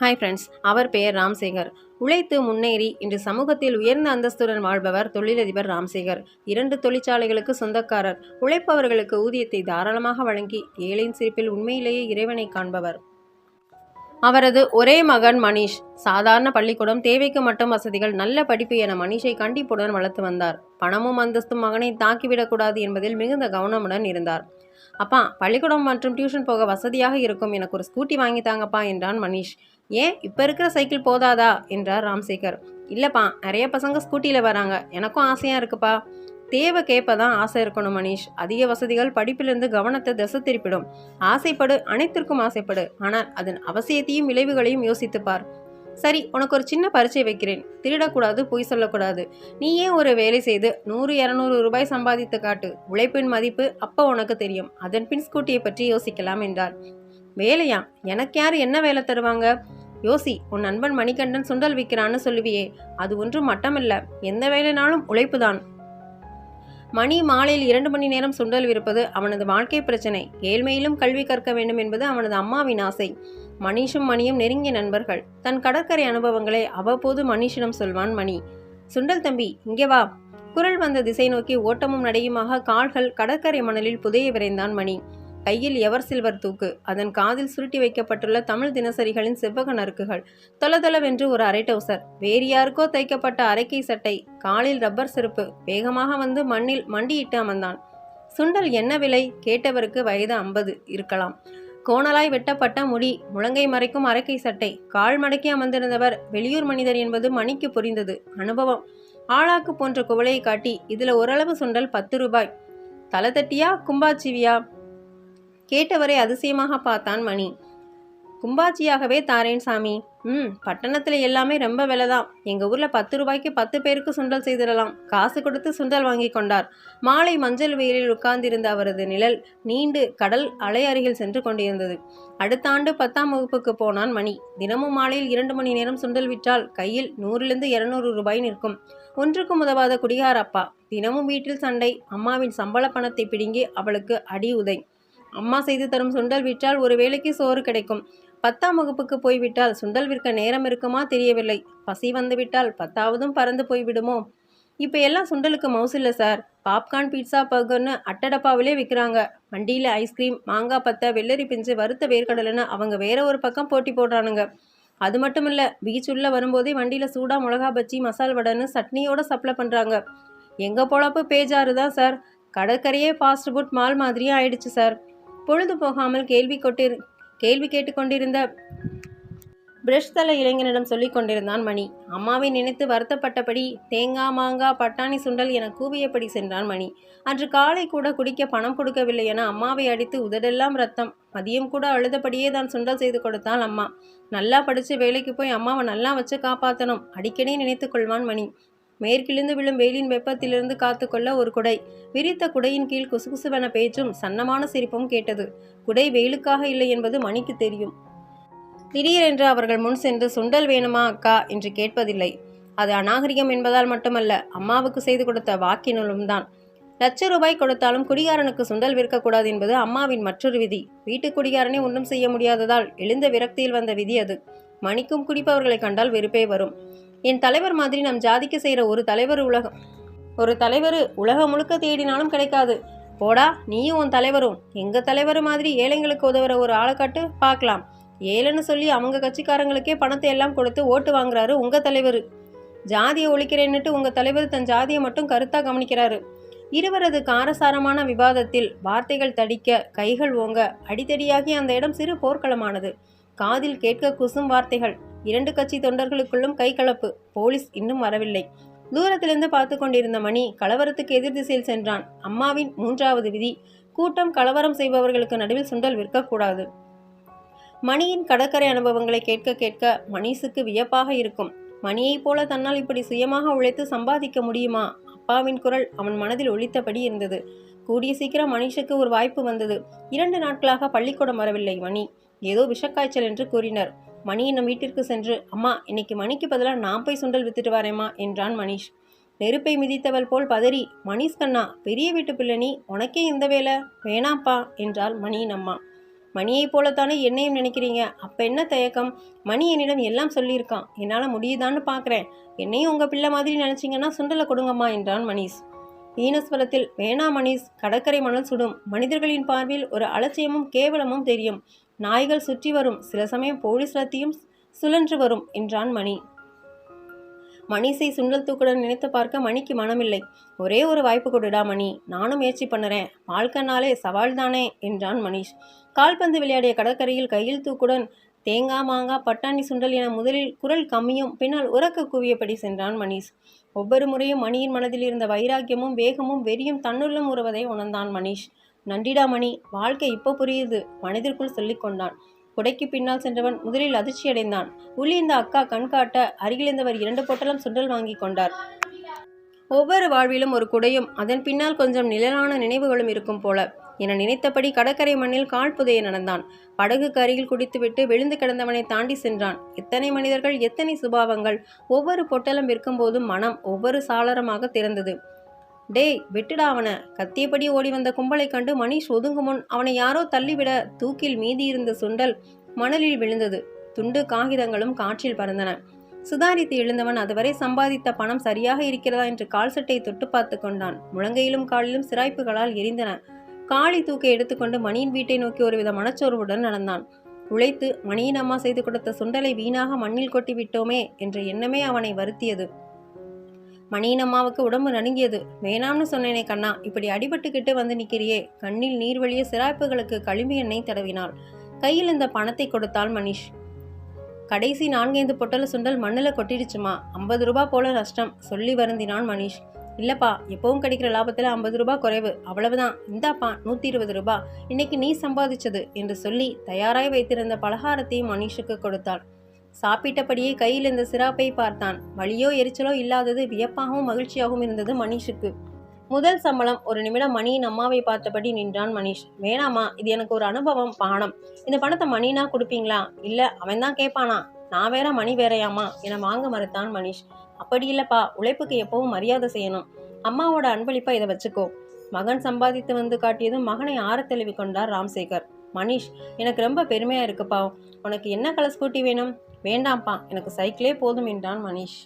Hi friends அவர் பெயர் ராம்சேகர். உழைத்து முன்னேறி இன்று சமூகத்தில் உயர்ந்த அந்தஸ்துடன் வாழ்பவர் தொழிலதிபர் ராம்சேகர். இரண்டு தொழிற்சாலைகளுக்கு சொந்தக்காரர். உழைப்பவர்களுக்கு ஊதியத்தை தாராளமாக வழங்கி ஏழையின் சிரிப்பில் உண்மையிலேயே இறைவனை காண்பவர். அவரது ஒரே மகன் மணிஷ். சாதாரண பள்ளிக்கூடம் தேவைக்கு மட்டும் வசதிகள் நல்ல படிப்பு என மணிஷை கண்டிப்புடன் வளர்த்து வந்தார். பணமும் அந்தஸ்தும் மகனை தாக்கிவிடக்கூடாது என்பதில் மிகுந்த கவனமுடன் இருந்தார். அப்பா பள்ளிக்கூடம் மற்றும் டியூஷன் போக வசதியாக இருக்கும் எனக்கு ஒரு ஸ்கூட்டி வாங்கி தாங்கப்பா என்றான் மணிஷ். ஏன் இப்போ இருக்கிற சைக்கிள் போதாதா? என்றார் ராம்சேகர். இல்லைப்பா நிறைய பசங்க ஸ்கூட்டியில் வராங்க. எனக்கும் ஆசையாக இருக்குப்பா. தேவை கேட்ப தான் ஆசை இருக்கணும் மனிஷ் அதிக வசதிகள் படிப்பிலிருந்து கவனத்தை திசை திருப்பிடும். ஆசைப்படு அனைத்திற்கும் ஆசைப்படு. ஆனால் அதன் அவசியத்தையும் விளைவுகளையும் யோசித்துப்பார் சரி உனக்கு ஒரு சின்ன பரீட்சை வைக்கிறேன். திருடக்கூடாது பொய் சொல்லக்கூடாது. நீ ஏன் ஒரு வேலை செய்து நூறு இரநூறு ரூபாய் சம்பாதித்து காட்டு? உழைப்பின் மதிப்பு அப்போ உனக்கு தெரியும். அதன் பின் ஸ்கூட்டியை பற்றி யோசிக்கலாம் என்றார். வேலையா? எனக்கு யார் என்ன வேலை தருவாங்க? யோசி உன் நண்பன் மணிகண்டன் சுண்டல் விற்கிறான்னு சொல்லுவியே. அது ஒன்றும் மட்டமல்ல. எந்த வேலைனாலும் உழைப்புதான். மணி மாலையில் இரண்டு மணி நேரம் சுண்டல் விற்பது அவனது வாழ்க்கை பிரச்சனை. ஏழ்மையிலும் கல்வி கற்க வேண்டும் என்பது அவனது அம்மாவின் ஆசை. மணிஷும் மணியும் நெருங்கிய நண்பர்கள். தன் கடற்கரை அனுபவங்களை அவ்வப்போது மணிஷிடம் சொல்வான் மணி. சுண்டல் தம்பி இங்கே வா. குரல் வந்த திசை நோக்கி ஓட்டமும் நடையுமாக கால்கள் கடற்கரை மணலில் புதைய விரைந்தான் மணி. கையில் எவர் சில்வர் தூக்கு. அதன் காதில் சுருட்டி வைக்கப்பட்டுள்ள தமிழ் தினசரிகளின் செவ்வக நறுக்குகள். தொலதளவென்று ஒரு அரை டவுசர். வேறு யாருக்கோ தைக்கப்பட்ட அரைக்கை சட்டை. காலில் ரப்பர் செருப்பு. வேகமாக வந்து மண்ணில் மண்டியிட்டு அமர்ந்தான். சுண்டல் என்ன விலை? கேட்டவருக்கு வயது ஐம்பது. இருக்கலாம். கோணலாய் வெட்டப்பட்ட முடி. முழங்கை மறைக்கும் அரைக்கை சட்டை. கால் மடக்கி அமர்ந்திருந்தவர் வெளியூர் மனிதர் என்பது மணிக்கு புரிந்தது. அனுபவம். ஆளாக்கு போன்ற குவளையை காட்டி இதில் ஓரளவு சுண்டல் பத்து ரூபாய். தலை தட்டியா? கும்பாச்சிவியா? கேட்டவரை அதிசயமாக பார்த்தான் மணி. கும்பாச்சியாகவே தாரேன் சாமி. ம் பட்டணத்தில் எல்லாமே ரொம்ப விலை தான் எங்கள் ஊரில் பத்து ரூபாய்க்கு பத்து பேருக்கு சுண்டல் செய்திடலாம். காசு கொடுத்து சுண்டல் வாங்கி கொண்டார். மாலை மஞ்சள் வெயிலில் உட்கார்ந்திருந்த அவரது நிழல் நீண்டு கடல் அலை அருகில் சென்று கொண்டிருந்தது. அடுத்த ஆண்டு பத்தாம் வகுப்புக்கு போனான் மணி. தினமும் மாலையில் இரண்டு மணி நேரம் சுண்டல் விற்றால் கையில் நூறிலிருந்து இருநூறு ரூபாய் நிற்கும். ஒன்றுக்கும் உதவாத குடிகார அப்பா தினமும் வீட்டில் சண்டை. அம்மாவின் சம்பள பணத்தை பிடுங்கி அவளுக்கு அடி உதை. அம்மா செய்து தரும் சுண்டல் விற்றால் ஒரு வேளைக்கு சோறு கிடைக்கும். பத்தாம் வகுப்புக்கு போய்விட்டால் சுண்டல் விற்க நேரம் இருக்குமா தெரியவில்லை. பசி வந்துவிட்டால் பத்தாவதும் பறந்து போய்விடுமோ? இப்போ எல்லாம் சுண்டலுக்கு மவுஸ் இல்லை சார். பாப்கார்ன் பீட்சா பர்கர்னு அட்டடப்பாவிலே விற்கிறாங்க வண்டியில் ஐஸ்கிரீம் மாங்காய் பத்தை வெள்ளரி பிஞ்சு வறுத்த வேர்க்கடலைன்னு அவங்க வேற ஒரு பக்கம் போட்டி போடுறானுங்க. அது மட்டும் இல்லை பீச் உள்ளே வரும்போதே வண்டியில் சூடாக மிளகா பஜ்ஜி மசால் வடைன்னு சட்னியோட சப்ளை பண்ணுறாங்க எங்கள் பொழப்பு பேஜாறு தான் சார். கடற்கரையே ஃபாஸ்ட் ஃபுட் மால் மாதிரியே ஆயிடுச்சு சார். பொழுது போகாமல் கேள்வி கொட்டிரு கேள்வி கேட்டுக்கொண்டிருந்த பிரஷ் தல இளைஞனிடம் சொல்லிக் கொண்டிருந்தான் மணி. அம்மாவை நினைத்து வருத்தப்பட்டபடி தேங்காய் மாங்காய் பட்டாணி சுண்டல் என கூவியபடி சென்றான் மணி. அன்று காலை கூட குடிக்க பணம் கொடுக்கவில்லை என அம்மாவை அடித்து உதடெல்லாம் ரத்தம். மதியம் கூட அழுதபடியே தான் சுண்டல் செய்து கொடுத்தாள் அம்மா. நல்லா படித்து வேலைக்கு போய் அம்மாவை நல்லா வச்சு காப்பாற்றணும் அடிக்கடி நினைத்து கொள்வான் மணி. மேற்கிலிருந்து விழும் வெயிலின் வெப்பத்திலிருந்து காத்துக்கொள்ள ஒரு குடை. விரித்த குடையின் கீழ் குசுகுசுவென பேச்சும் சன்னமான சிரிப்பும் கேட்டது. குடை வெயிலுக்காக இல்லை என்பது மணிக்கு தெரியும். திடீரென்று அவர்கள் முன் சென்று சுண்டல் வேணுமா அக்கா? என்று கேட்பதில்லை. அது அநாகரிகம் என்பதால் மட்டுமல்ல அம்மாவுக்கு செய்து கொடுத்த வாக்கினலும் தான். லட்ச ரூபாய் கொடுத்தாலும் குடிகாரனுக்கு சுண்டல் விற்கக்கூடாது என்பது அம்மாவின் மற்றொரு விதி. வீட்டு குடிகாரனை ஒன்றும் செய்ய முடியாததால் எழுந்த விரக்தியில் வந்த விதி அது. மணிக்கும் குடிப்பவர்களை கண்டால் வெறுப்பே வரும். என் தலைவர் மாதிரி நம் ஜாதிக்கு செய்கிற ஒரு தலைவர் உலகம். ஒரு தலைவர் உலகம் முழுக்க தேடினாலும் கிடைக்காது. போடா நீயும் உன் தலைவரும். எங்கள் தலைவர் மாதிரி ஏழைங்களுக்கு உதவுற ஒரு ஆளை காட்டு பார்க்கலாம். ஏழைன்னு சொல்லி அவங்க கட்சிக்காரங்களுக்கே பணத்தை எல்லாம் கொடுத்து ஓட்டு வாங்குறாரு உங்கள் தலைவர். ஜாதியை ஒழிக்கிறேன்னுட்டு உங்கள் தலைவர் தன் ஜாதியை மட்டும் கருத்தாக கவனிக்கிறாரு. இருவரது காரசாரமான விவாதத்தில் வார்த்தைகள் தடிக்க கைகள் ஓங்க அடித்தடியாகி அந்த இடம் சிறு போர்க்களமானது. காதில் கேட்க குசும் வார்த்தைகள். இரண்டு கட்சி தொண்டர்களுக்குள்ளும் கைகலப்பு போலீஸ் இன்னும் வரவில்லை. தூரத்திலிருந்து பார்த்து கொண்டிருந்த மணி கலவரத்துக்கு எதிர் திசையில் சென்றான். அம்மாவின் மூன்றாவது விதி கூட்டம் கலவரம் செய்பவர்களுக்கு நடுவில் சுண்டல் விற்கக்கூடாது. மணியின் கடற்கரை அனுபவங்களை கேட்க கேட்க மணிஷுக்கு வியப்பாக இருக்கும். மணியைப் போல தன்னால் இப்படி சுயமாக உழைத்து சம்பாதிக்க முடியுமா? அப்பாவின் குரல் அவன் மனதில் ஒழித்தபடி இருந்தது. கூடிய சீக்கிரம் மணிஷுக்கு ஒரு வாய்ப்பு வந்தது. இரண்டு நாட்களாக பள்ளிக்கூடம் வரவில்லை மணி. ஏதோ விஷக்காய்ச்சல் என்று கூறினர். மணி நம் வீட்டிற்கு சென்று அம்மா இன்னைக்கு மணிக்கு பதிலாக நான் போய் சுண்டல் வித்துட்டு வரேம்மா என்றான் மணிஷ். நெருப்பை மிதித்தவள் போல் பதறி மணிஷ் கண்ணா பெரிய வீட்டு பிள்ளை நீ உனக்கே இந்த வேலை? வேணாப்பா என்றாள் மணியின் அம்மா மணியைப் போலத்தானே என்னையும் நினைக்கிறீங்க? அப்போ என்ன தயக்கம்? மணி என்னிடம் எல்லாம் சொல்லியிருக்கான். என்னால் முடியுதான்னு பார்க்குறேன் என்னையும் உங்கள் பிள்ளை மாதிரி நினச்சிங்கன்னா சுண்டலை கொடுங்கம்மா என்றான் மணீஷ். ஈனஸ்வரத்தில் வேணா கடற்கரை மணல் சுடும். மனிதர்களின் பார்வையில் ஒரு அலட்சியமும் கேவலமும் தெரியும். நாய்கள் சுற்றி வரும். சில சமயம் போலீஸ் ரத்தியும் சுழன்று வரும் என்றான் மணி. மணிஷை சுண்டல் தூக்குடன் நினைத்து பார்க்க மணிக்கு மனமில்லை. ஒரே ஒரு வாய்ப்பு கொடுடா மணி. நானும் முயற்சி பண்ணுறேன். வாழ்க்கைனாலே சவால் தானே என்றான் மணிஷ். கால்பந்து விளையாடிய கடற்கரையில் கையில் தூக்குடன் தேங்காய் மாங்காய் பட்டாணி சுண்டல் என முதலில் குரல் கம்மியும். பின்னால் உறக்க குவியபடி சென்றான் மணீஷ். ஒவ்வொரு முறையும் மணியின் மனதில் இருந்த வைராக்கியமும் வேகமும் வெறியும் தன்னுள்ளம் உருவதை உணர்ந்தான் மணீஷ். நன்றிடா மணி வாழ்க்கை இப்போ புரியுது மனதிற்குள் சொல்லிக் கொண்டான். குடைக்கு பின்னால் சென்றவன் முதலில் அதிர்ச்சியடைந்தான் உள்ளிருந்த அக்கா கண்காட்ட அருகிலிருந்தவர் இரண்டு பொட்டலம் சுண்டல் வாங்கி கொண்டார். ஒவ்வொரு வாழ்விலும் ஒரு குடையும் அதன் பின்னால் கொஞ்சம் நிழலான நினைவுகளும் இருக்கும் போல. என நினைத்தபடி கடற்கரை மண்ணில் கால் புதைய நடந்தான். படகுக்கு அருகில் குடித்துவிட்டு விழுந்து கிடந்தவனை தாண்டி சென்றான். எத்தனை மனிதர்கள் எத்தனை சுபாவங்கள். ஒவ்வொரு பொட்டலம் விற்கும்போதும் மனம் ஒவ்வொரு சாளரமாக திறந்தது. டேய் விட்டுடா அவனை. கத்தியபடி ஓடி வந்த கும்பலை கண்டு மணிஷ் ஒதுங்கும் முன் அவனை யாரோ தள்ளிவிட தூக்கில் மீதி இருந்த சுண்டல் மணலில் விழுந்தது. துண்டு காகிதங்களும் காற்றில் பறந்தன. சுதாரித்து எழுந்தவன் அதுவரை சம்பாதித்த பணம் சரியாக இருக்கிறதா என்று கால் சட்டை தொட்டு பார்த்து கொண்டான். முழங்கையிலும் காலிலும் சிராய்ப்புகளால் எரிந்தன. காளி தூக்கை எடுத்துக்கொண்டு மணியின் வீட்டை நோக்கி ஒருவித மனச்சோர்வுடன் நடந்தான். உழைத்து மணியின் அம்மா செய்து கொடுத்த சுண்டலை வீணாக மண்ணில் கொட்டி விட்டோமே என்ற எண்ணமே அவனை வருத்தியது. மணியின் அம்மாவுக்கு உடம்பு நடுங்கியது. வேணாம்னு சொன்னேனே கண்ணா. இப்படி அடிபட்டுக்கிட்டு வந்து நிற்கிறியே கண்ணில் நீர் வழிய சிராய்ப்புகளுக்கு களிம்பு எண்ணெய் தடவினாள். கையில் இந்த பணத்தை கொடுத்தாள் மணிஷ். கடைசி நான்கைந்து பொட்டல சுண்டல் மண்ணில் கொட்டிடுச்சுமா. ஐம்பது ரூபா போல நஷ்டம் சொல்லி வருந்தினான் மணிஷ். இல்லைப்பா எப்பவும் கிடைக்கிற லாபத்தில் ஐம்பது ரூபாய் குறைவு. அவ்வளவுதான். இந்தாப்பா நூற்றி இருபது ரூபாய் இன்னைக்கு நீ சம்பாதிச்சது என்று சொல்லி தயாராய் வைத்திருந்த பலகாரத்தையும் மனிஷுக்கு கொடுத்தாள். சாப்பிட்டபடியே கையில் இந்த சிராப்பை பார்த்தான். வலியோ எரிச்சலோ இல்லாதது வியப்பாகவும் மகிழ்ச்சியாகவும் இருந்தது மனிஷுக்கு. முதல் சம்பளம் ஒரு நிமிடம் மணியின் அம்மாவை பார்த்தபடி நின்றான் மணிஷ் வேணாமா இது எனக்கு ஒரு அனுபவம் பானம். இந்த பணத்தை மணினா கொடுப்பீங்களா? இல்லை அவன் தான் கேட்பானா. நான் வேற மணி வேறையாமா என வாங்க மறுத்தான் மணிஷ் அப்படி இல்லப்பா உழைப்புக்கு எப்பவும் மரியாதை செய்யணும். அம்மாவோட அன்பளிப்பா இதை வச்சுக்கோ. மகன் சம்பாதித்து வந்து காட்டியதும் மகனை ஆற தெளிவு கொண்டார் ராம்சேகர். மணிஷ் எனக்கு ரொம்ப பெருமையா இருக்குப்பா. உனக்கு என்ன கலர் ஸ்கூட்டி வேணும்? வேண்டாம்ப்பா. எனக்கு சைக்கிளே போதும் என்றான் மணிஷ்.